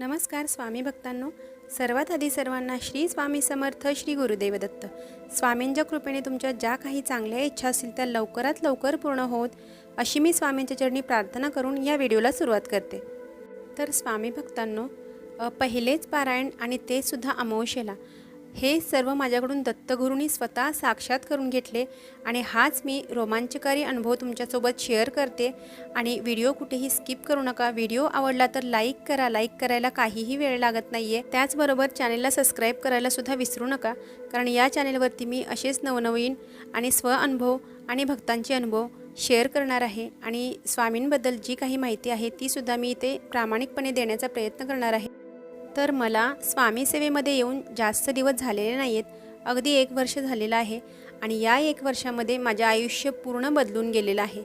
नमस्कार स्वामी भक्तांनो. सर्वात आधी सर्वांना श्री स्वामी समर्थ श्री गुरुदेव दत्त. स्वामींच्या कृपेने तुमच्या ज्या काही चांगल्या इच्छा असतील त्या लवकरात लवकर पूर्ण होत अशी मी स्वामींच्या चरणी प्रार्थना करून या व्हिडिओला सुरुवात करते. तर स्वामी भक्तांनो पहिलेच पारायण आणि ते सुद्धा अमावशेला हे सर्व माझ्याकडून दत्तगुरूंनी स्वतः साक्षात करून घेतले आणि हाच मी रोमांचकारी अनुभव तुमच्यासोबत शेअर करते. आणि व्हिडिओ कुठेही स्किप करू नका. व्हिडिओ आवडला तर लाईक करा. लाईक करायला काहीही वेळ लागत नाही आहे त्याचबरोबर चॅनेलला सबस्क्राईब करायलासुद्धा विसरू नका. कारण या चॅनेलवरती मी असेच नवनवीन आणि स्वअनुभव आणि भक्तांचे अनुभव शेअर करणार आहे. आणि स्वामींबद्दल जी काही माहिती आहे तीसुद्धा मी इथे प्रामाणिकपणे देण्याचा प्रयत्न करणार आहे. तर मला स्वामीसेवेमध्ये येऊन जास्त दिवस झालेले नाही आहेत अगदी एक वर्ष झालेलं आहे आणि या एक वर्षामध्ये माझे आयुष्य पूर्ण बदलून गेलेलं आहे.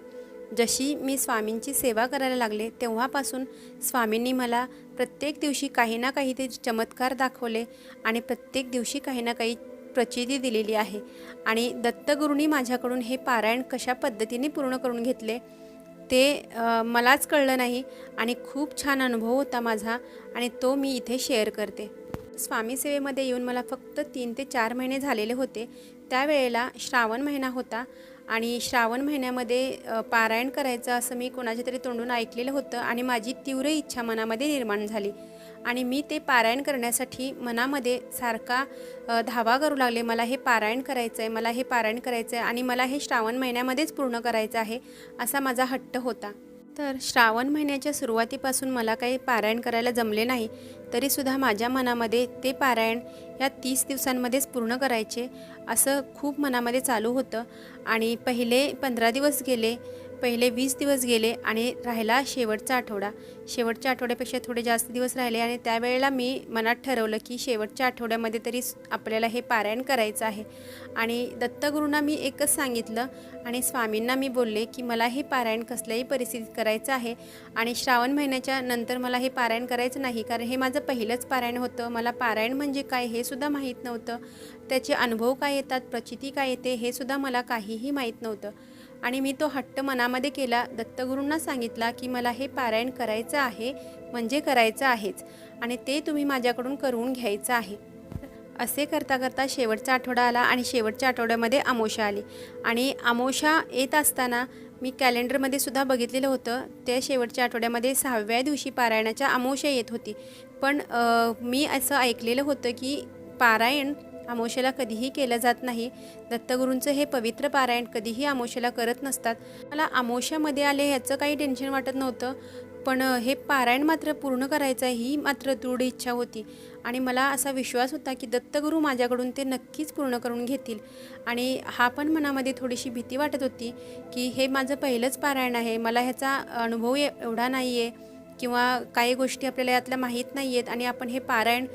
जशी मी स्वामींची सेवा करायला लागले तेव्हापासून स्वामींनी मला प्रत्येक दिवशी काही ना काही ते चमत्कार दाखवले आणि प्रत्येक दिवशी काही ना काही प्रचिती दिलेली आहे. आणि दत्तगुरूंनी माझ्याकडून हे पारायण कशा पद्धतीने पूर्ण करून घेतले ते मलाच कळलं नाही आणि खूप छान अनुभव होता माझा आणि तो मी इथे शेअर करते. स्वामी सेवेमध्ये येऊन मला फक्त तीन ते चार महिने झालेले होते. त्यावेळेला श्रावण महिना होता आणि श्रावण महिन्यामध्ये पारायण करायचं असं मी कोणाच्या तरी तोंडून ऐकलेलं होतं आणि माझी तीव्र इच्छा मनामध्ये निर्माण झाली. आणि मी ते पारायण करण्यासाठी मनामध्ये सारखा धावा करू लागले. मला हे पारायण करायचं आहे मला हे पारायण करायचं आहे आणि मला हे श्रावण महिन्यामध्येच पूर्ण करायचं आहे असा माझा हट्ट होता. तर श्रावण महिन्याच्या सुरुवातीपासून मला काही पारायण करायला जमले नाही तरीसुद्धा माझ्या मनामध्ये ते पारायण या तीस दिवसांमध्येच पूर्ण करायचे असं खूप मनामध्ये चालू होतं. आणि पहिले पंधरा दिवस गेले पहिले वीस दिवस गेले आणि राहिला शेवटचा आठवडा. शेवटच्या आठवड्यापेक्षा थोडे जास्त दिवस राहिले आणि त्यावेळेला मी मनात ठरवलं की शेवटच्या आठवड्यामध्ये तरी आपल्याला हे पारायण करायचं आहे. आणि दत्तगुरूंना मी एकच सांगितलं आणि स्वामींना मी बोलले की मला हे पारायण कसल्याही परिस्थितीत करायचं आहे आणि श्रावण महिन्याच्या नंतर मला हे पारायण करायचं नाही कारण हे माझं पहिलंच पारायण होतं. मला पारायण म्हणजे काय हे सुद्धा माहीत नव्हतं. त्याचे अनुभव काय येतात प्रचिती काय येते हे सुद्धा मला काहीही माहीत नव्हतं. आणि मी तो हट्ट मनामध्ये केला. दत्तगुरूंना सांगितला की मला हे पारायण करायचं आहे म्हणजे करायचं आहेच आणि ते तुम्ही माझ्याकडून करून घ्यायचं आहे. असे करता करता शेवटचा आठवडा आला आणि शेवटच्या आठवड्यामध्ये अमोशा आली. आणि अमोशा येत असताना मी कॅलेंडरमध्ये सुद्धा बघितलेलं होतं. त्या शेवटच्या आठवड्यामध्ये सहाव्या दिवशी पारायणाच्या अमोशा येत होती. पण मी असं ऐकलेलं होतं की पारायण अमोशेला कधीही केलं जात नाही. दत्तगुरूंचं हे पवित्र पारायण कधीही अमोशेला करत नसतात. मला अमोशामध्ये आले ह्याचं काही टेन्शन वाटत नव्हतं. पण हे पारायण मात्र पूर्ण करायचं ही मात्र दृढ इच्छा होती. आणि मला असा विश्वास होता की दत्तगुरू माझ्याकडून ते नक्कीच पूर्ण करून घेतील. आणि हा पण मनामध्ये थोडीशी भीती वाटत होती की हे माझं पहिलंच पारायण आहे. मला ह्याचा अनुभव एवढा नाही आहे किंवा काही गोष्टी आपल्याला यातल्या माहीत नाही आहेत आणि आपण हे पारायण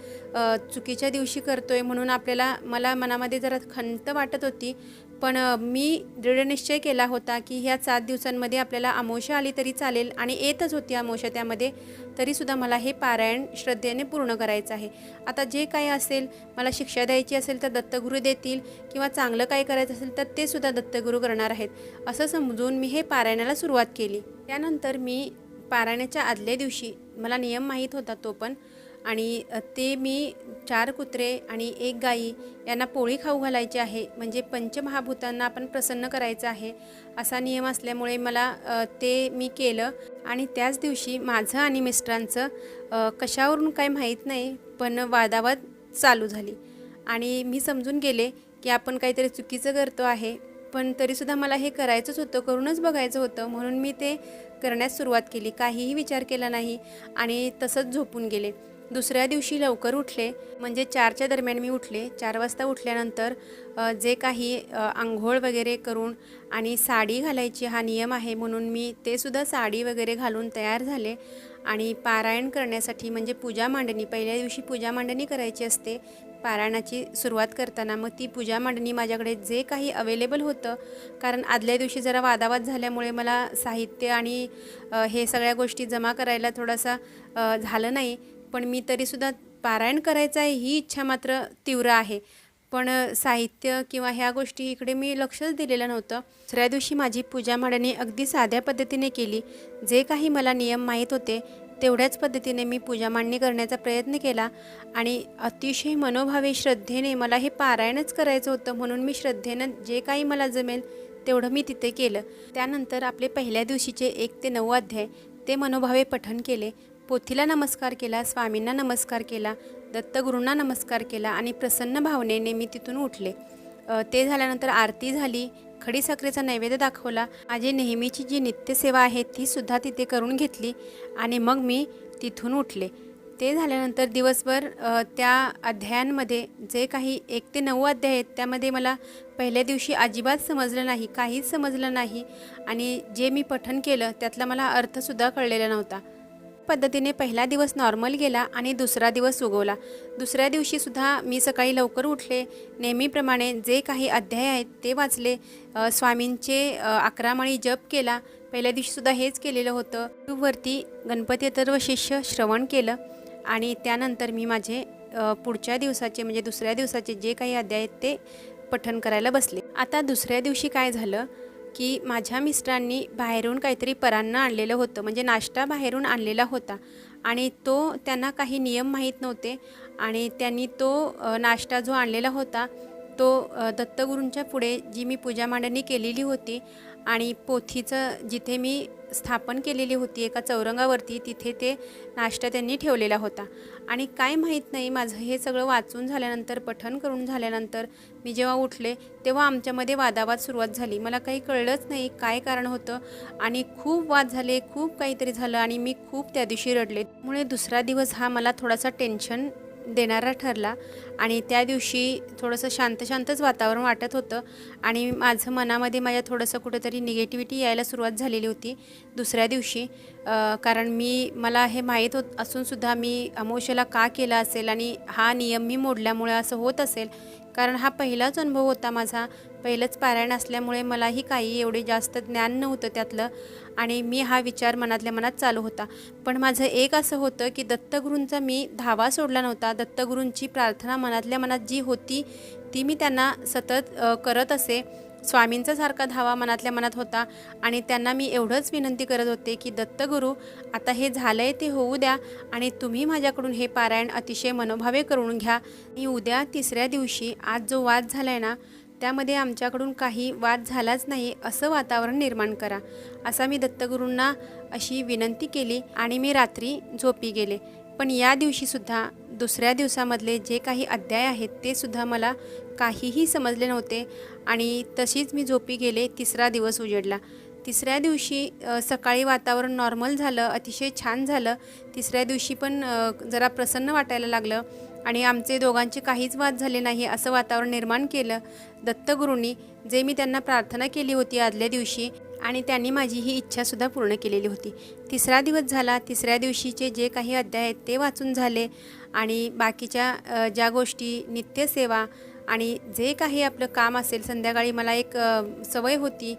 चुकीच्या दिवशी करतो आहे म्हणून आपल्याला मला मनामध्ये जरा खंत वाटत होती. पण मी दृढनिश्चय केला होता की ह्या सात दिवसांमध्ये आपल्याला अमोशा आली तरी चालेल आणि येतच होती अमोशा त्यामध्ये तरीसुद्धा मला हे पारायण श्रद्धेने पूर्ण करायचं आहे. आता जे काय असेल मला शिक्षा द्यायची असेल तर दत्तगुरू देतील किंवा चांगलं काय करायचं असेल तर ते सुद्धा दत्तगुरू करणार आहेत. असं समजून मी हे पारायणाला सुरुवात केली. त्यानंतर मी पारायणाच्या आदल्या दिवशी मला नियम माहीत होता तो पण आणि ते मी चार कुत्रे आणि एक गाई यांना पोळी खाऊ घालायची आहे. म्हणजे पंचमहाभूतांना आपण प्रसन्न करायचं आहे असा नियम असल्यामुळे मला ते मी केलं. आणि त्याच दिवशी माझं आणि मिस्टरांचं कशावरून काय माहीत नाही पण वादावाद चालू झाली. आणि मी समजून गेले की आपण काहीतरी चुकीचं करतो आहे पण तरीसुद्धा मला हे करायचंच होतं करूनच बघायचं होतं. म्हणून मी ते करण्यास सुरुवात केली. काहीही विचार केला नाही आणि तसंच झोपून गेले. दुसऱ्या दिवशी लवकर उठले. म्हणजे चारच्या दरम्यान मी उठले. चार वाजता उठल्यानंतर जे काही आंघोळ वगैरे करून आणि साडी घालायची हा नियम आहे म्हणून मी ते सुद्धा साडी वगैरे घालून तयार झाले. आणि पारायण करण्यासाठी म्हणजे पूजा मांडणी पहिल्या दिवशी पूजा मांडणी करायची असते पारायणाची सुरुवात करताना मग ती पूजा मांडणी माझ्याकडे जे काही अवेलेबल होतं कारण आदल्या दिवशी जरा वादावाद झाल्यामुळे मला साहित्य आणि हे सगळ्या गोष्टी जमा करायला थोडासा झालं नाही. पण मी तरीसुद्धा पारायण करायचं आहे ही इच्छा मात्र तीव्र आहे. पण साहित्य किंवा ह्या गोष्टी इकडे मी लक्षच दिलेलं नव्हतं. दुसऱ्या दिवशी माझी पूजा मांडणी अगदी साध्या पद्धतीने केली. जे काही मला नियम माहीत होते तेवढ्याच पद्धतीने मी पूजा मांडणी करण्याचा प्रयत्न केला आणि अतिशय मनोभावे श्रद्धेने मला हे पारायणच करायचं होतं म्हणून मी श्रद्धेनं जे काही मला जमेल तेवढं मी तिथे केलं. त्यानंतर आपले पहिल्या दिवशीचे एक ते नऊ अध्याय ते मनोभावे पठण केले. पोथीला नमस्कार केला स्वामींना नमस्कार केला दत्तगुरूंना नमस्कार केला आणि प्रसन्न भावनेने मी तिथून उठले. ते झाल्यानंतर आरती झाली. खडी साखरेचा नैवेद्य दाखवला. माझी नेहमीची जी नित्यसेवा आहे ती सुद्धा तिथे करून घेतली आणि मग मी तिथून उठले. ते झाल्यानंतर दिवसभर त्या अध्यायांमध्ये जे काही एक ते नऊ अध्याय आहेत त्यामध्ये मला पहिल्या दिवशी अजिबात समजलं नाही काहीच समजलं नाही आणि जे मी पठन केलं त्यातला मला अर्थसुद्धा कळलेला नव्हता. पद्धतीने पहिला दिवस नॉर्मल गेला आणि दुसरा दिवस उगवला. दुसऱ्या दिवशीसुद्धा मी सकाळी लवकर उठले. नेहमीप्रमाणे जे काही अध्याय आहेत ते वाचले. स्वामींचे अकरामाळी जप केला. पहिल्या दिवशीसुद्धा हेच केलेलं होतं. यूट्यूबवरती गणपती अथर्व शिष्य श्रवण केलं आणि त्यानंतर मी माझे पुढच्या दिवसाचे म्हणजे दुसऱ्या दिवसाचे जे काही अध्याय आहेत ते पठण करायला बसले. आता दुसऱ्या दिवशी काय झालं? की माझ्या मिस्टरांनी बाहेरून काहीतरी परांना आणलेलं होतं म्हणजे नाश्ता बाहेरून आणलेला होता. आणि तो त्यांना काही नियम माहीत नव्हते आणि त्यांनी तो नाश्ता जो आणलेला होता तो दत्तगुरूंच्या पुढे जी मी पूजा मांडणी केलेली होती आणि पोथीचं जिथे मी स्थापन केलेली होती एका चौरंगावरती तिथे ते नाश्ता त्यांनी ठेवलेला होता. आणि काय माहीत नाही माझं हे सगळं वाचून झाल्यानंतर पठण करून झाल्यानंतर मी जेव्हा उठले तेव्हा आमच्यामध्ये वादावाद सुरुवात झाली. मला काही कळलंच नाही काय कारण होतं आणि खूप वाद झाले खूप काहीतरी झालं आणि मी खूप त्या दिवशी रडले. त्यामुळे दुसरा दिवस हा मला थोडासा टेन्शन देणारा ठरला. आणि त्या दिवशी थोडंसं शांत शांतच वातावरण वाटत होतं. आणि माझं मनामध्ये माझ्या थोडंसं कुठंतरी निगेटिव्हिटी यायला सुरुवात झालेली होती दुसऱ्या दिवशी. कारण मी मला हे माहीत होत असूनसुद्धा मी अमोशाला का केला असेल आणि हा नियम मी मोडल्यामुळे असं होत असेल. कारण हा पहिलाच अनुभव होता माझा. पहिलंच पारायण असल्यामुळे मलाही काही एवढे जास्त ज्ञान नव्हतं त्यातलं आणि मी हा विचार मनातल्या मनात चालू होता. पण माझं एक असं होतं की दत्तगुरूंचा मी धावा सोडला नव्हता. दत्तगुरूंची प्रार्थना मनातल्या मनात जी होती ती मी त्यांना सतत करत असे. स्वामींचा सारखा धावा मनातल्या मनात होता आणि त्यांना मी एवढंच विनंती करत होते की दत्तगुरू आता हे झालं आहे ते होऊ द्या आणि तुम्ही माझ्याकडून हे पारायण अतिशय मनोभावे करून घ्या. आणि उद्या तिसऱ्या दिवशी आज जो वाद झाला आहे ना त्यामध्ये आमच्याकडून काही वाद झालाच नाही असं वातावरण निर्माण करा असा मी दत्तगुरूंना अशी विनंती केली आणि मी रात्री झोपी गेले. पण या दिवशीसुद्धा दुसऱ्या दिवसामधले जे काही अध्याय आहेत ते सुद्धा मला काहीही समजले नव्हते आणि तशीच मी झोपी गेले तिसरा दिवस उजेडला. तिसऱ्या दिवशी सकाळी वातावरण नॉर्मल झालं अतिशय छान झालं. तिसऱ्या दिवशी पण जरा प्रसन्न वाटायला लागलं. आणि आमचे दोघांचे काहीच वाद झाले नाही असं वातावरण निर्माण केलं. दत्तगुरूंनी जे मी त्यांना प्रार्थना केली होती आदल्या दिवशी आणि त्यांनी माझी ही इच्छासुद्धा पूर्ण केलेली होती. तिसरा दिवस झाला. तिसऱ्या दिवशीचे जे काही अध्याय आहेत ते वाचून झाले आणि बाकीच्या ज्या गोष्टी नित्यसेवा आणि जे काही आपलं काम असेल संध्याकाळी मला एक सवय होती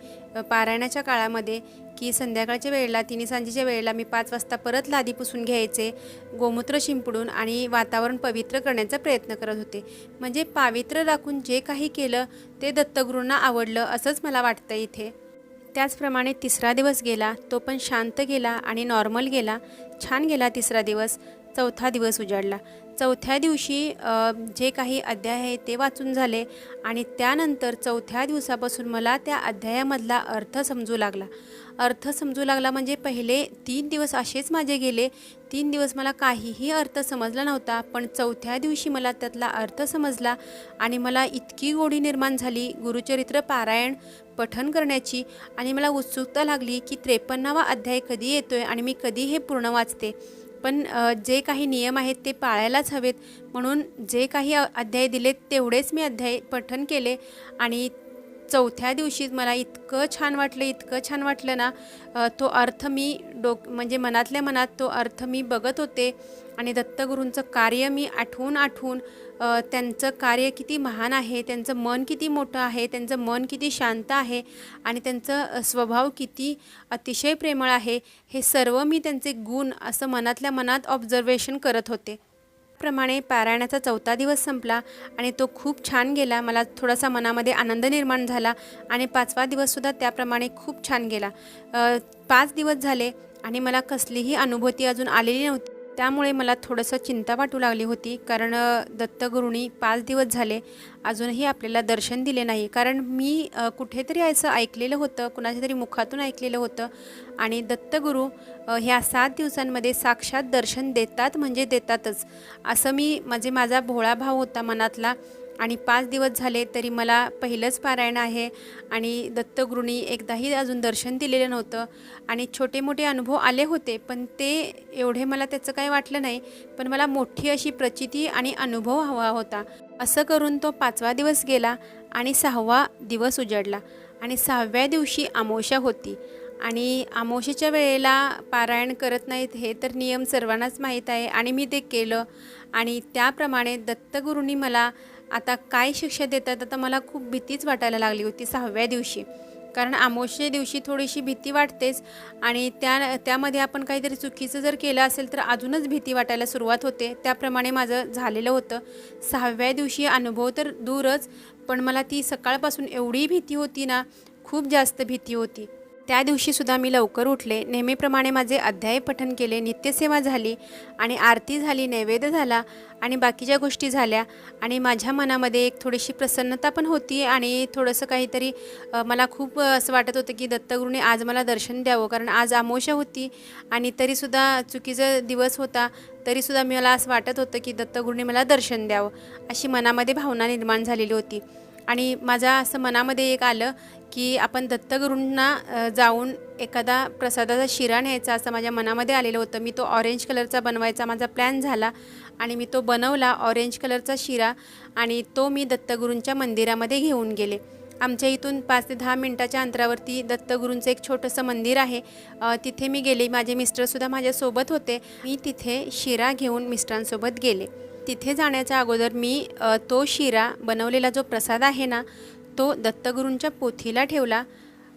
पारायणाच्या काळामध्ये की संध्याकाळच्या वेळेला तिन्ही सांजेच्या वेळेला मी पाच वाजता परत लादी पुसून घ्यायचे गोमूत्र शिंपडून आणि वातावरण पवित्र करण्याचा प्रयत्न करत होते. म्हणजे पावित्र राखून जे काही केलं ते दत्तगुरूंना आवडलं असंच मला वाटतं इथे. त्याचप्रमाणे तिसरा दिवस गेला तो पण शांत गेला आणि नॉर्मल गेला छान गेला तिसरा दिवस चौथा दिवस उजाडला. चौथ्या दिवशी जे काही अध्याय आहे ते वाचून झाले आणि त्यानंतर चौथ्या दिवसापासून मला त्या अध्यायामधला अर्थ समजू लागला. अर्थ समजू लागला म्हणजे पहिले तीन दिवस असेच माझे गेले. तीन दिवस मला काहीही अर्थ समजला नव्हता पण चौथ्या दिवशी मला त्यातला अर्थ समजला आणि मला इतकी गोडी निर्माण झाली गुरुचरित्र पारायण पठन करण्याची आणि मला उत्सुकता लागली की त्रेपन्नावा अध्याय कधी येतोय आणि मी कधी हे पूर्ण वाचते. पण जे काही नियम आहेत ते पाळायलाच हवेत. म्हणून जे काही अध्याय दिलेत तेवढेच मी अध्याय पठन केले आणि चौथ्या दिवशी मला इतकं छान वाटलं इतकं छान वाटलं ना तो अर्थ मी डोक म्हणजे मनातल्या मनात तो अर्थ मी बघत होते आणि दत्तगुरूंचं कार्य मी आठवून आठवून त्यांचं कार्य किती महान आहे त्यांचं मन किती मोठं आहे त्यांचं मन किती शांत आहे आणि त्यांचं स्वभाव किती अतिशय प्रेमळ आहे हे सर्व मी त्यांचे गुण असं मनातल्या मनात ऑब्झर्वेशन करत होते. प्रमाणे पारायणाचा चौथा दिवस संपला आणि तो खूप छान गेला. मला थोडासा मनामध्ये आनंद निर्माण झाला आणि पाचवा दिवससुद्धा त्याप्रमाणे खूप छान गेला. पाच दिवस झाले आणि मला कसलीही अनुभूती अजून आलेली नव्हती. त्यामुळे मला थोडंसं चिंता वाटू लागली होती कारण अ, दत्तगुरूंनी पाच दिवस झाले अजूनही आपल्याला दर्शन दिले नाही. कारण मी कुठेतरी असं ऐकलेलं होतं कुणाच्या तरी मुखातून ऐकलेलं होतं आणि दत्तगुरू ह्या सात दिवसांमध्ये साक्षात दर्शन देतात म्हणजे देतातच. असं मी म्हणजे माझा भोळा भाव होता मनातला. आणि पाच दिवस झाले तरी मला पहिलंच पारायण आहे आणि दत्तगुरूंनी एकदाही अजून दर्शन दिलेलं नव्हतं. आणि छोटे मोठे अनुभव आले होते पण ते एवढे मला त्याचं काही वाटलं नाही पण मला मोठी अशी प्रचिती आणि अनुभव हवा होता. असं करून तो पाचवा दिवस गेला आणि सहावा दिवस उजडला आणि सहाव्या दिवशी आमोशा होती. आणि आमोशेच्या वेळेला पारायण करत नाहीत हे तर नियम सर्वांनाच माहीत आहे आणि मी ते केलं. आणि त्याप्रमाणे दत्तगुरूंनी मला आता काय शिक्षा देतात आता मला खूप भीतीच वाटायला लागली होती सहाव्या दिवशी. कारण अमावस्ये दिवशी थोडीशी भीती वाटतेच आणि त्या त्यामध्ये आपण काहीतरी चुकीचं जर केलं असेल तर अजूनच भीती वाटायला सुरुवात होते. त्याप्रमाणे माझं झालेलं होतं. सहाव्या दिवशी अनुभव तर दूरच पण मला ती सकाळपासून एवढी भीती होती ना खूप जास्त भीती होती. त्या दिवशीसुद्धा मी लवकर उठले. नेहमीप्रमाणे माझे अध्याय पठन केले. नित्यसेवा झाली आणि आरती झाली नैवेद्य झाला आणि बाकीच्या गोष्टी झाल्या. आणि माझ्या मनामध्ये एक थोडीशी प्रसन्नता पण होती आणि थोडंसं काहीतरी मला खूप असं वाटत होतं की दत्तगुरूने आज मला दर्शन द्यावं. कारण आज आमोशा होती आणि तरीसुद्धा चुकीचा दिवस होता. तरीसुद्धा मला असं वाटत होतं की दत्तगुरूने मला दर्शन द्यावं अशी मनामध्ये भावना निर्माण झालेली होती. आणि माझा असं मनामध्ये एक आलं की आपण दत्तगुरूंना जाऊन एखादा प्रसादाचा शिरा न्यायचा असं माझ्या मनामध्ये आलेलं होतं. मी तो ऑरेंज कलरचा बनवायचा माझा प्लॅन झाला आणि मी तो बनवला ऑरेंज कलरचा शिरा आणि तो मी दत्तगुरूंच्या मंदिरामध्ये घेऊन गेले. आमच्या इथून पाच ते दहा मिनटाच्या अंतरावरती दत्तगुरूंचं एक छोटंसं मंदिर आहे. तिथे मी गेले. माझे मिस्टरसुद्धा माझ्यासोबत होते. मी तिथे शिरा घेऊन मिस्टरांसोबत गेले. तिथे जाण्याच्या अगोदर मी तो शिरा बनवलेला जो प्रसाद आहे ना तो दत्तगुरूंच्या पोथीला ठेवला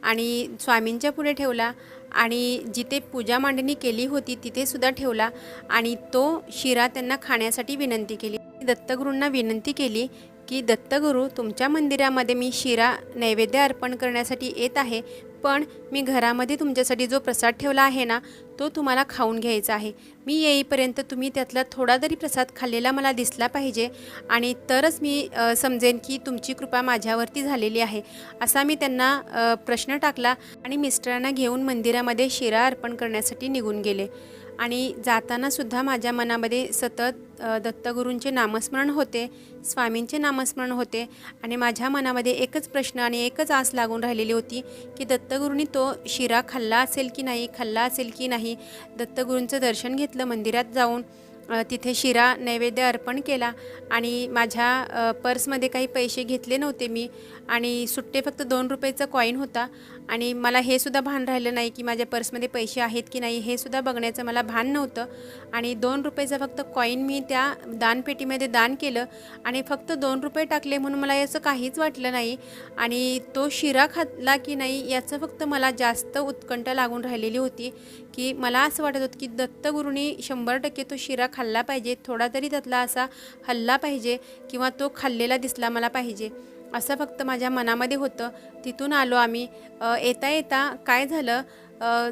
आणि स्वामींच्या पुढे ठेवला आणि जिथे पूजा मांडणी केली होती तिथेसुद्धा ठेवला आणि तो शिरा त्यांना खाण्यासाठी विनंती केली. दत्तगुरूंना विनंती केली की दत्तगुरू तुमच्या मंदिरामध्ये मी शिरा नैवेद्य अर्पण करण्यासाठी येत आहे. पण मी घरामध्ये तुमच्यासाठी जो प्रसाद ठेवला आहे ना तो तुम्हाला खाऊन घ्यायचा आहे. मी येईपर्यंत तुम्ही त्यातला थोडा तरी प्रसाद खाल्लेला मला दिसला पाहिजे आणि तरच मी समजेन की तुमची कृपा माझ्यावरती झालेली आहे असा मी त्यांना प्रश्न टाकला आणि मिस्टरांना घेऊन मंदिरामध्ये शिरा अर्पण करण्यासाठी निघून गेले. आणि जातानासुद्धा माझ्या मनामध्ये सतत दत्तगुरूंचे नामस्मरण होते स्वामींचे नामस्मरण होते आणि माझ्या मनामध्ये एकच प्रश्न आणि एकच आस लागून राहिलेली होती की दत्तगुरूंनी तो शिरा खाल्ला असेल की नाही खाल्ला असेल की नाही दत्तगुरूंचं दर्शन घेतलं मंदिरात जाऊन तिथे शिरा नैवेद्य अर्पण केला आणि माझ्या पर्समध्ये काही पैसे घेतले नव्हते मी आणि सुट्टे फक्त दोन रुपयाचा कॉईन होता आणि मला हे सुद्धा भान राहिलं नाही की माझ्या पर्समध्ये पैसे आहेत की नाही हे सुद्धा बघण्याचं मला भान नव्हतं. आणि दोन रुपयेचं फक्त कॉईन मी त्या दानपेटीमध्ये दान केलं आणि फक्त दोन रुपये टाकले म्हणून मला याचं काहीच वाटलं नाही. आणि तो शिरा खाल्ला की नाही याचं फक्त मला जास्त उत्कंठ लागून राहिलेली होती की मला असं वाटत होतं की दत्तगुरूंनी शंभर टक्के तो शिरा खाल्ला पाहिजे थोडा तरी त्यातला असा हल्ला पाहिजे किंवा तो खाल्लेला दिसला मला पाहिजे. असं फक्त माझ्या मनामध्ये होतं. तिथून आलो आम्ही. येता येता काय झालं?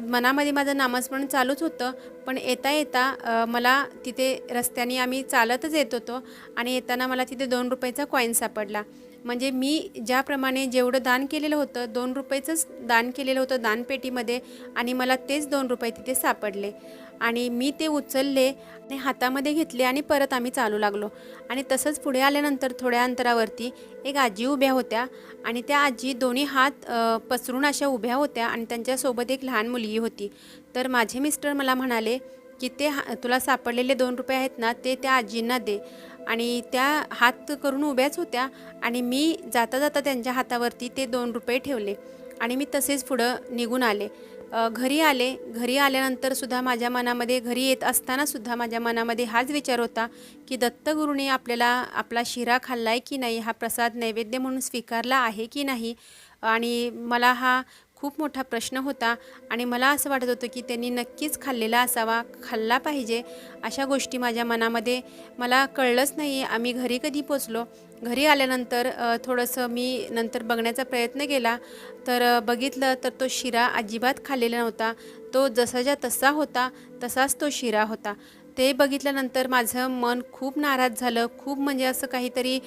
मनामध्ये माझं नामस्मरण चालूच होतं. पण येता येता मला तिथे रस्त्याने आम्ही चालतच येत होतो आणि येताना मला तिथे दोन रुपयाचा कॉईन सापडला. म्हणजे मी ज्याप्रमाणे जेवढं दान केलेलं होतं दोन रुपयाचंच दान केलेलं होतं दानपेटीमध्ये आणि मला तेच दोन रुपये तिथे सापडले. आणि मी ते उचलले आणि हातामध्ये घेतले आणि परत आम्ही चालू लागलो. आणि तसंच पुढे आल्यानंतर थोड्या अंतरावरती एक आजी उभ्या होत्या आणि त्या आजी दोन्ही हात पसरून अशा उभ्या होत्या आणि त्यांच्यासोबत एक लहान मुलगी होती. तर माझे मिस्टर मला म्हणाले की ते हा तुला सापडलेले दोन रुपये आहेत ना ते त्या आजींना दे. आणि त्या हात करून उभ्याच होत्या आणि मी जाता जाता त्यांच्या हातावरती ते दोन रुपये ठेवले आणि मी तसेच पुढं निघून आले. घरी आले. घरी आल्यानंतर सुद्धा माझ्या मनामध्ये घरी येत असताना सुद्धा माझ्या मनामध्ये हाच विचार होता की दत्तगुरूने आपल्याला आपला शिरा खाल्ला आहे की नाही हा प्रसाद नैवेद्य म्हणून स्वीकारला आहे की नाही? आणि मला हा खूप मोठा प्रश्न होता आणि मला असं वाटत होतं की त्यांनी नक्कीच खाल्लेला असावा खाल्ला पाहिजे. अशा गोष्टी माझ्या मनामध्ये मला कळलंच नाही आम्ही घरी कधी पोचलो? घरी आल्यानंतर थोडंसं मी नंतर बघण्याचा प्रयत्न केला. तर बघितलं तर तो शिरा अजिबात खाल्लेला नव्हता. तो जसाच्या तसा होता तसाच तो शिरा होता. ते बघितल्यानंतर माझं मन खूप नाराज झालं. खूप म्हणजे असं काहीतरी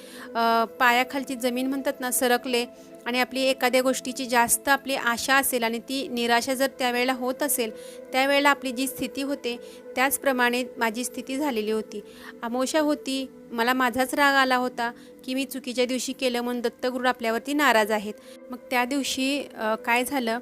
पायाखालची जमीन म्हणतात ना सरकले आणि आपली एखाद्या गोष्टीची जास्त आपली आशा असेल आणि ती निराशा जर त्यावेळेला होत असेल त्यावेळेला आपली जी स्थिती होते त्याचप्रमाणे माझी स्थिती झालेली होती. अमोशा होती मला माझाच राग आला होता की मी चुकीच्या दिवशी केलं म्हणून दत्तगुरू आपल्यावरती नाराज आहेत. मग त्या दिवशी काय झालं?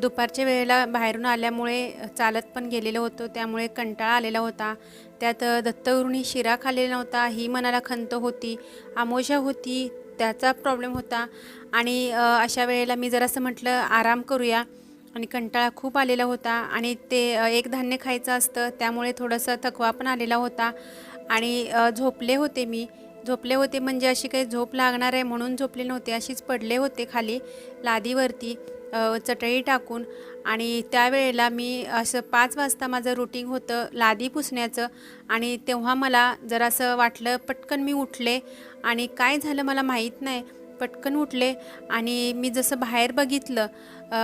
दुपारच्या वेळेला बाहेरून आल्यामुळे चालत पण गेलेलो होतो त्यामुळे कंटाळा आलेला होता. त्यात अ, दत्तगुरूंनी शिरा खाल्लेला नव्हता ही मनाला खंत होती आमोशा होती त्याचा प्रॉब्लेम होता. आणि अशा वेळेला मी जरासं म्हटलं आराम करूया. आणि कंटाळा खूप आलेला होता. आणि ते एक धान्य खायचं असतं त्यामुळे थोडंसं थकवा पण आलेला होता. आणि झोपले होते मी. झोपले होते म्हणजे अशी काही झोप लागणार आहे म्हणून झोपले नव्हते अशीच पडले होते खाली लादीवरती. चटई टाकून आणि त्यावेळेला मी असं पाच वाजता माझं रुटीन होतं लादी पुसण्याचं आणि तेव्हा मला जरासं वाटलं पटकन मी उठले आणि काय झालं मला माहीत नाही. पटकन उठले आणि मी जसं बाहेर बघितलं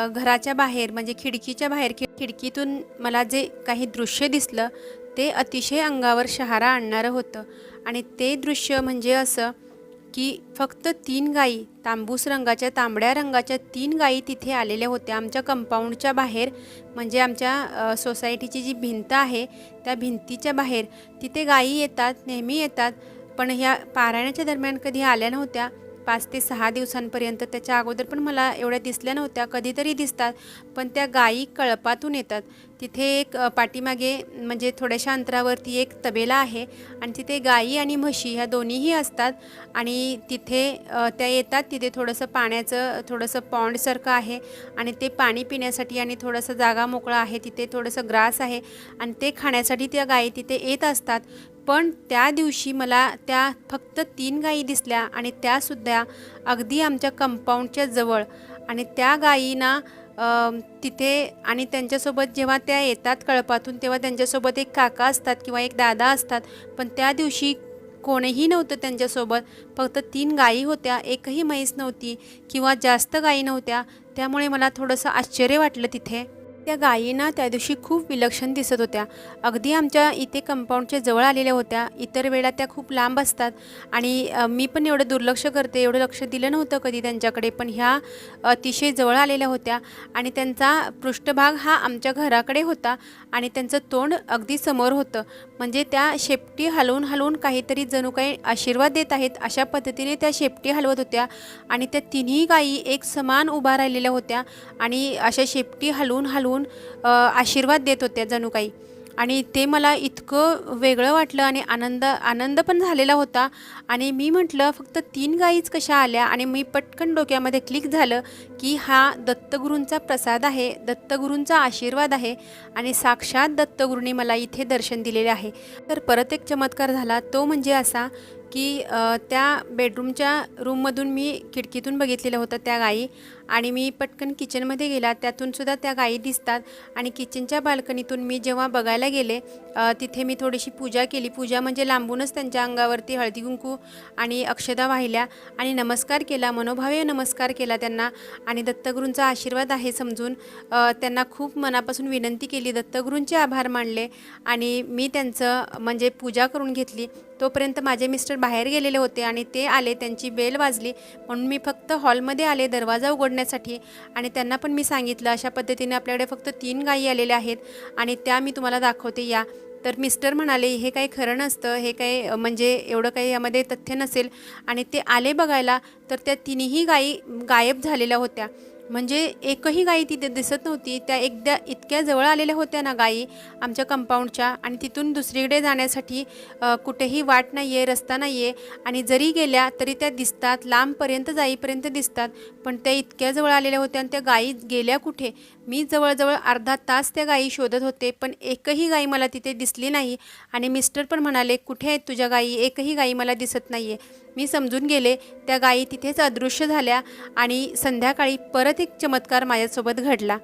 घराच्या बाहेर म्हणजे खिडकीच्या बाहेर खि खिडकीतून मला जे काही दृश्य दिसलं ते अतिशय अंगावर शहारा आणणारं होतं आणि ते दृश्य म्हणजे असं की फक्त तीन गायी तांबूस रंगाच्या तांबड्या रंगाच्या तीन गायी तिथे आलेल्या होत्या. आमच्या कंपाऊंडच्या बाहेर म्हणजे आमच्या सोसायटीची जी भिंत आहे त्या भिंतीच्या बाहेर तिथे गायी येतात नेहमी येतात पण ह्या पारायणाच्या दरम्यान कधी आल्या नव्हत्या. पाच ते सहा दिवसांपर्यंत त्याच्या अगोदर पण मला एवढ्या दिसल्या नव्हत्या कधीतरी दिसतात. पण त्या गायी कळपातून येतात. तिथे एक पाठीमागे म्हणजे थोड्याशा अंतरावरती एक तबेला आहे आणि तिथे गायी आणि म्हशी ह्या दोन्हीही असतात आणि तिथे त्या येतात. तिथे थोडंसं पाण्याचं थोडंसं पॉन्डसारखं आहे आणि ते पाणी पिण्यासाठी आणि थोडंसं जागा मोकळा आहे. तिथे थोडंसं ग्रास आहे आणि ते खाण्यासाठी त्या गायी तिथे येत असतात. पण त्या दिवशी मला त्या फक्त तीन गायी दिसल्या आणि त्यासुद्धा अगदी आमच्या कंपाऊंडच्या जवळ. आणि त्या गायींना तिथे आणि त्यांच्यासोबत जेव्हा त्या येतात कळपातून तेव्हा त्यांच्यासोबत एक काका असतात किंवा एक दादा असतात. पण त्या दिवशी कोणीही नव्हतं त्यांच्यासोबत. फक्त तीन गायी होत्या एकही म्हैस नव्हती किंवा जास्त गायी नव्हत्या. त्यामुळे मला थोडंसं आश्चर्य वाटलं तिथे. त्या गायींना त्या दिवशी खूप विलक्षण दिसत होत्या. अगदी आमच्या इथे कंपाऊंडच्या जवळ आलेल्या होत्या. इतर वेळा त्या खूप लांब असतात. आणि मी पण एवढं दुर्लक्ष करते एवढं लक्ष दिलं नव्हतं कधी त्यांच्याकडे पण ह्या अतिशय जवळ आलेल्या होत्या. आणि त्यांचा पृष्ठभाग हा आमच्या घराकडे होता आणि त्यांचं तोंड अगदी समोर होतं. म्हणजे त्या शेपटी हलवून हलवून काहीतरी जणू काही आशीर्वाद देत आहेत अशा पद्धतीने त्या शेपटी हलवत होत्या. आणि त्या तिन्ही गायी एक समान उभा राहिलेल्या होत्या. आणि अशा शेपटी हलवून हलवून अ, आशीर्वाद देत होत्या जणू काही. आणि ते मला इतकं वेगळं वाटलं आणि आनंद आनंद पण झालेला होता. आणि मी म्हटलं फक्त तीन गाईच कशा आल्या? आणि मी पटकन डोक्यामध्ये क्लिक झालं की हा दत्तगुरूंचा प्रसाद आहे दत्तगुरूंचा आशीर्वाद आहे आणि साक्षात दत्तगुरूंनी मला इथे दर्शन दिलेले आहे. तर परत एक चमत्कार झाला. तो म्हणजे असा की त्या बेडरूमच्या रूममधून मी खिडकीतून बघितलेलं होतं त्या गायी आणि मी पटकन किचनमध्ये गेला. त्यातून सुद्धा त्या गायी दिसतात. आणि किचनच्या बाल्कनीतून मी जेव्हा बघायला गेले तिथे मी थोडीशी पूजा केली. पूजा म्हणजे लांबूनच त्यांच्या अंगावरती हळदी कुंकू आणि अक्षदा वाहिल्या आणि नमस्कार केला. मनोभावे नमस्कार केला त्यांना. आणि दत्तगुरूंचा आशीर्वाद आहे समजून त्यांना खूप मनापासून विनंती केली. दत्तगुरूंचे आभार मानले आणि मी त्यांचं म्हणजे पूजा करून घेतली. तोपर्यंत माझे मिस्टर बाहेर गेलेले होते आणि ते आले. त्यांची बेल वाजली. म्हणून मी फक्त हॉलमध्ये आले. दरवाजा उघडण्यासाठी आणि त्यांना पण मी सांगितलं अशा पद्धतीने आपल्याकडे फक्त तीन गायी आलेल्या आहेत आणि त्या मी तुम्हाला दाखवते या. तर मिस्टर म्हणाले हे काही खरं नसतं हे काही म्हणजे एवढं काही यामध्ये तथ्य नसेल. आणि ते आले बघायला तर त्या तिन्ही गायी गायब झालेल्या होत्या. म्हणजे एकही गायी तिथे दिसत नव्हती. त्या एकदा इतक्या जवळ आलेल्या होत्या ना गायी आमच्या कंपाऊंडच्या आणि तिथून दुसरीकडे जाण्यासाठी कुठेही वाट नाही आहे रस्ता नाही आहे आणि जरी गेल्या तरी त्या दिसतात लांबपर्यंत जाईपर्यंत दिसतात. पण त्या इतक्या जवळ आलेल्या होत्या आणि त्या गायी गेल्या कुठे? मी जवळजवळ अर्धा तास त्या गायी शोधत होते पण एकही गायी मला तिथे दिसली नाही. आणि मिस्टर पण म्हणाले कुठे आहेत तुझ्या गायी एकही गायी मला दिसत नाही आहे मी समजून गेले. त्या गायी तिथेच अदृश्य झाल्या आणि संध्याकाळी परत एक चमत्कार माझ्यासोबत घडला.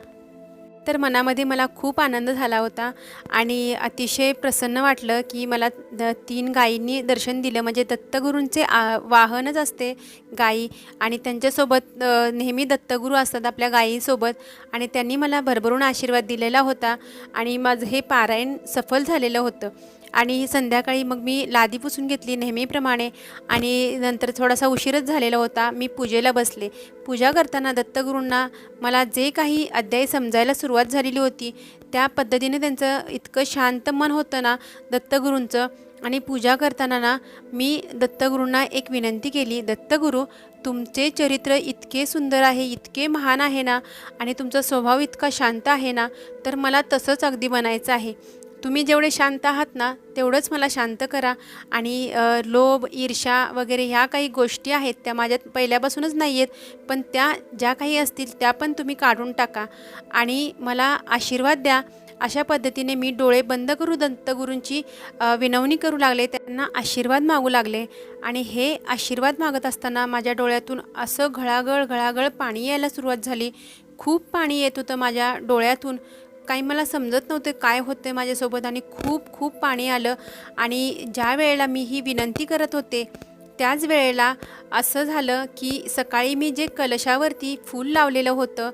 तर मनामध्ये मला खूप आनंद झाला होता आणि अतिशय प्रसन्न वाटलं की मला द तीन गायींनी दर्शन दिलं. म्हणजे दत्तगुरूंचे आ वाहनच असते गायी आणि त्यांच्यासोबत नेहमी दत्तगुरू असतात आपल्या गायीसोबत आणि त्यांनी मला भरभरून आशीर्वाद दिलेला होता आणि माझं हे पारायण सफल झालेलं होतं. आणि संध्याकाळी मग मी लादी पुसून घेतली नेहमीप्रमाणे आणि नंतर थोडासा उशीरच झालेला होता. मी पूजेला बसले. पूजा करताना दत्तगुरूंना मला जे काही अध्याय समजायला सुरुवात झालेली होती त्या पद्धतीने त्यांचं इतकं शांत मन होतं ना दत्तगुरूंचं. आणि पूजा करताना ना मी दत्तगुरूंना एक विनंती केली दत्तगुरू तुमचे चरित्र इतके सुंदर आहे इतके महान आहे ना आणि तुमचा स्वभाव इतका शांत आहे ना तर मला तसंच अगदी बनायचं आहे. तुम्ही जेवढे शांत आहात ना तेवढंच मला शांत करा. आणि लोभ ईर्षा वगैरे ह्या काही गोष्टी आहेत त्या माझ्यात पहिल्यापासूनच नाही आहेत पण त्या ज्या काही असतील त्या पण तुम्ही काढून टाका. आणि मला आशीर्वाद द्या. अशा पद्धतीने मी डोळे बंद करू दंतगुरूंची विनवणी करू लागले त्यांना आशीर्वाद मागू लागले. आणि हे आशीर्वाद मागत असताना माझ्या डोळ्यातून असं घळागळ घळागळ पाणी यायला सुरुवात झाली. खूप पाणी येत होतं माझ्या डोळ्यातून. काही मला समजत नव्हते काय होते माझ्यासोबत आणि खूप खूप पाणी आलं. आणि ज्या वेळेला मी ही विनंती करत होते त्याच वेळेला असं झालं की सकाळी मी जे कलशावरती फूल लावलेलं होतं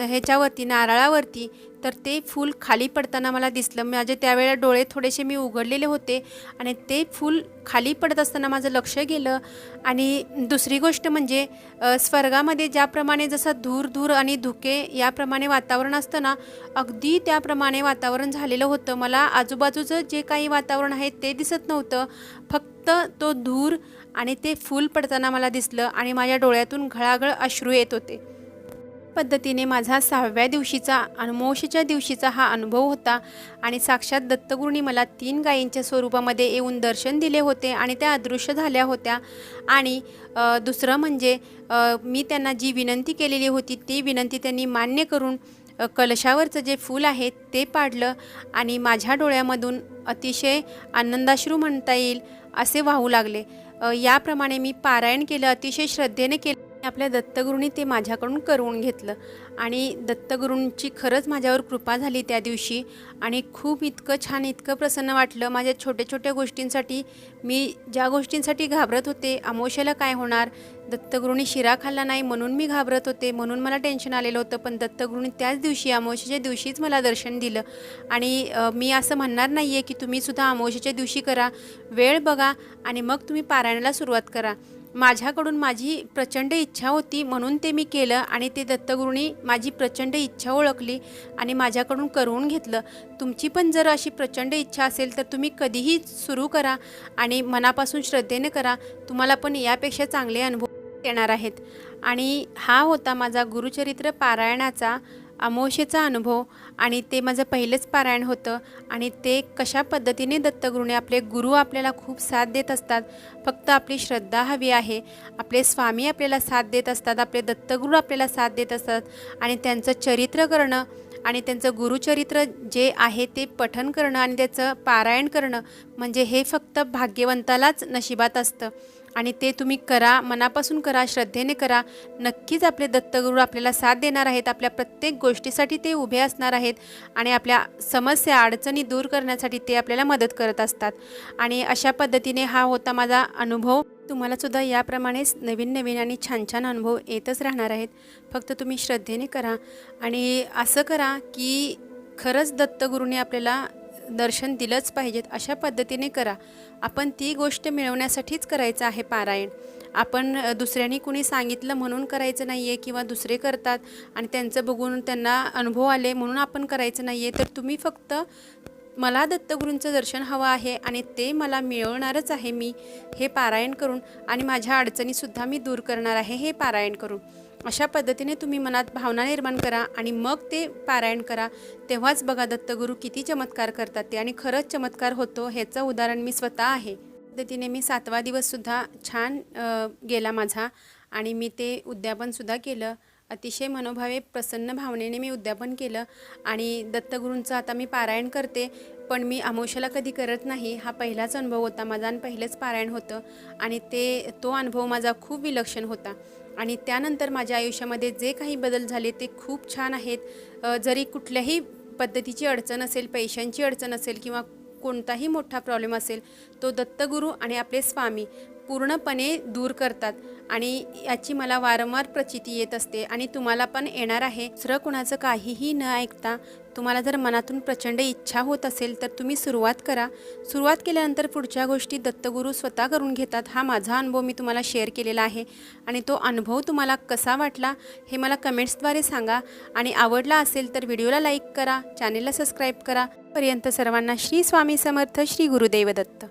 ह्याच्यावरती नारळावरती तर ते फूल खाली पडताना मला दिसलं. माझे त्यावेळेला डोळे थोडेसे मी उघडलेले होते आणि ते फूल खाली पडत असताना माझं लक्ष गेलं. आणि दुसरी गोष्ट म्हणजे स्वर्गामध्ये ज्याप्रमाणे जसं धूर धूर आणि धुके याप्रमाणे वातावरण असतं ना अगदी त्याप्रमाणे वातावरण झालेलं होतं. मला आजूबाजूचं जे काही वातावरण आहे ते दिसत नव्हतं. फक्त तो धूर आणि ते फूल पडताना मला दिसलं आणि माझ्या डोळ्यातून घळाघळ अश्रू येत होते. पद्धतीने माझा सहाव्या दिवशीचा अनमोशच्या दिवशीचा हा अनुभव होता. आणि साक्षात दत्तगुरूंनी मला तीन गायींच्या स्वरूपामध्ये येऊन दर्शन दिले होते आणि त्या अदृश्य झाल्या होत्या. आणि दुसरं म्हणजे मी त्यांना जी विनंती केलेली होती ती विनंती त्यांनी मान्य करून कलशावरचं जे फूल आहे ते पाडलं आणि माझ्या डोळ्यामधून अतिशय आनंदाश्रू म्हणता येईल असे वाहू लागले. याप्रमाणे मी पारायण केलं अतिशय श्रद्धेने केलं. आपल्या दत्तगुरूंनी ते माझ्याकडून करून घेतलं. आणि दत्तगुरूंची खरंच माझ्यावर कृपा झाली त्या दिवशी. आणि खूप इतकं छान इतकं प्रसन्न वाटलं माझ्या छोट्या छोट्या गोष्टींसाठी. मी ज्या गोष्टींसाठी घाबरत होते अमोशाला काय होणार? दत्तगुरूंनी शिरा खाल्ला नाही म्हणून मी घाबरत होते म्हणून मला टेन्शन आलेलं होतं. पण दत्तगुरूंनी त्याच दिवशी अमावस्येच्या दिवशीच मला दर्शन दिलं. आणि मी असं म्हणणार नाही आहे की तुम्हीसुद्धा सुद्धा दिवशी करा. वेळ बघा आणि मग तुम्ही पारायणाला सुरुवात करा. माझ्याकडून माझी प्रचंड इच्छा होती म्हणून ते मी केलं आणि ते दत्तगुरूंनी माझी प्रचंड इच्छा ओळखली आणि माझ्याकडून करून घेतलं. तुमची पण जर अशी प्रचंड इच्छा असेल तर तुम्ही कधीही सुरू करा आणि मनापासून श्रद्धेने करा. तुम्हाला पण यापेक्षा चांगले अनुभव येणार आहेत. आणि हा होता माझा गुरुचरित्र पारायणाचा अमोशेचा अनुभव आणि ते माझं पहिलंच पारायण होतं आणि ते कशा पद्धतीने दत्तगुरूने आपले गुरु आपल्याला खूप साथ देत असतात फक्त आपली श्रद्धा हवी आहे आपले स्वामी आपल्याला साथ देत असतात आपले दत्तगुरू आपल्याला साथ देत असतात आणि त्यांचं चरित्र करणं आणि त्यांचं गुरुचरित्र जे आहे ते पठन करणं आणि त्याचं पारायण करणं म्हणजे हे फक्त भाग्यवंतालाच नशिबात असतं. आणि ते तुम्ही करा मनापासून करा श्रद्धेने करा. नक्कीच आपले दत्तगुरू आपल्याला साथ देणार आहेत. आपल्या प्रत्येक गोष्टीसाठी ते उभे असणार आहेत आणि आपल्या समस्या अडचणी दूर करण्यासाठी ते आपल्याला मदत करत असतात. आणि अशा पद्धतीने हा होता माझा अनुभव. तुम्हालासुद्धा याप्रमाणेच नवीन नवीन आणि छान छान अनुभव येतच राहणार आहेत. फक्त तुम्ही श्रद्धेने करा आणि असं करा की खरंच दत्तगुरूने आपल्याला दर्शन दिलंच पाहिजेत अशा पद्धतीने करा. आपण ती गोष्ट मिळवण्यासाठीच करायचं आहे पारायण. आपण दुसऱ्यांनी कुणी सांगितलं म्हणून करायचं नाही आहे किंवा दुसरे करतात आणि त्यांचं बघून त्यांना अनुभव आले म्हणून आपण करायचं नाही आहे तर तुम्ही फक्त मला दत्तगुरूंचं दर्शन हवं आहे आणि ते मला मिळवणारच आहे मी हे पारायण करून आणि माझ्या अडचणीसुद्धा मी दूर करणार आहे हे पारायण करून. अशा पद्धतीने तुम्ही मनात भावना निर्माण करा आणि मग ते पारायण करा. तेव्हाच बघा दत्तगुरू किती चमत्कार करतात ते. आणि खरंच चमत्कार होतो ह्याचं उदाहरण मी स्वतः आहे. पद्धतीने मी सातवा दिवससुद्धा छान गेला माझा. आणि मी ते उद्यापनसुद्धा केलं. अतिशय मनोभावे प्रसन्न भावनेने मी उद्यापन केलं आणि दत्तगुरूंचं आता मी पारायण करते. पण मी अमोशाला कधी करत नाही. हा पहिलाच अनुभव होता. माझा आणि पहिलंच पारायण होतं आणि ते तो अनुभव माझा खूप विलक्षण होता. आणि त्यानंतर माझ्या आयुष्यामध्ये जे काही बदल झाले ते खूप छान आहेत. जरी कुठल्याही पद्धतीची अडचण असेल पैशांची अडचण असेल किंवा कोणताही मोठा प्रॉब्लेम असेल तो दत्तगुरू आणि आपले स्वामी पूर्णपणे दूर करतात आणि याची मला वारंवार प्रचिती येत असते आणि तुम्हाला पण येणार आहे. दुसरं कुणाचं काहीही न ऐकता तुम्हाला जर मनातून प्रचंड इच्छा होत असेल तर तुम्ही सुरुवात करा. सुरुवात केल्यानंतर पुढच्या गोष्टी दत्तगुरू स्वतः करून घेतात. हा माझा अनुभव मी तुम्हाला शेअर केलेला आहे आणि तो अनुभव तुम्हाला कसा वाटला हे मला कमेंट्सद्वारे सांगा. आणि आवडला असेल तर व्हिडिओला लाईक करा चॅनेलला सबस्क्राईब करा. पर्यंत सर्वांना श्री स्वामी समर्थ श्री गुरुदेव दत्त.